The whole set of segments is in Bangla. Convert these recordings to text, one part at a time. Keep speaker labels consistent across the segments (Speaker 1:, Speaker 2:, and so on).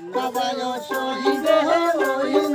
Speaker 1: Navajo, so he the hero in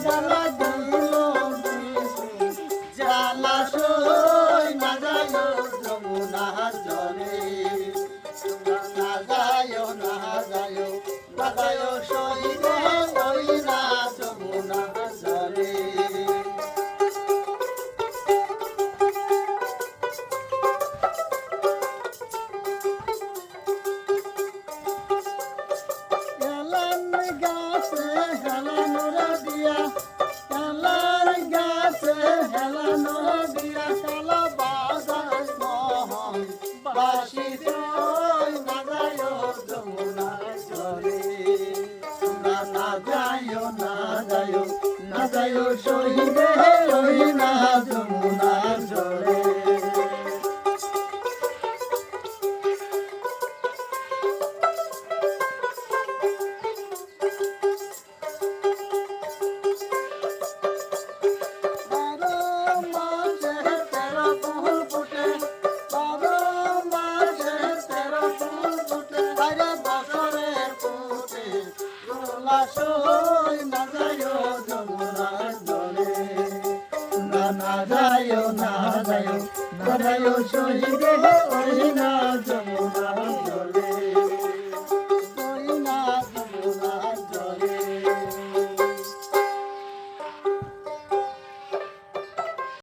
Speaker 1: Shabbat. বাসি না যায় না যায় না যায় না বাসই না যায় শহীদ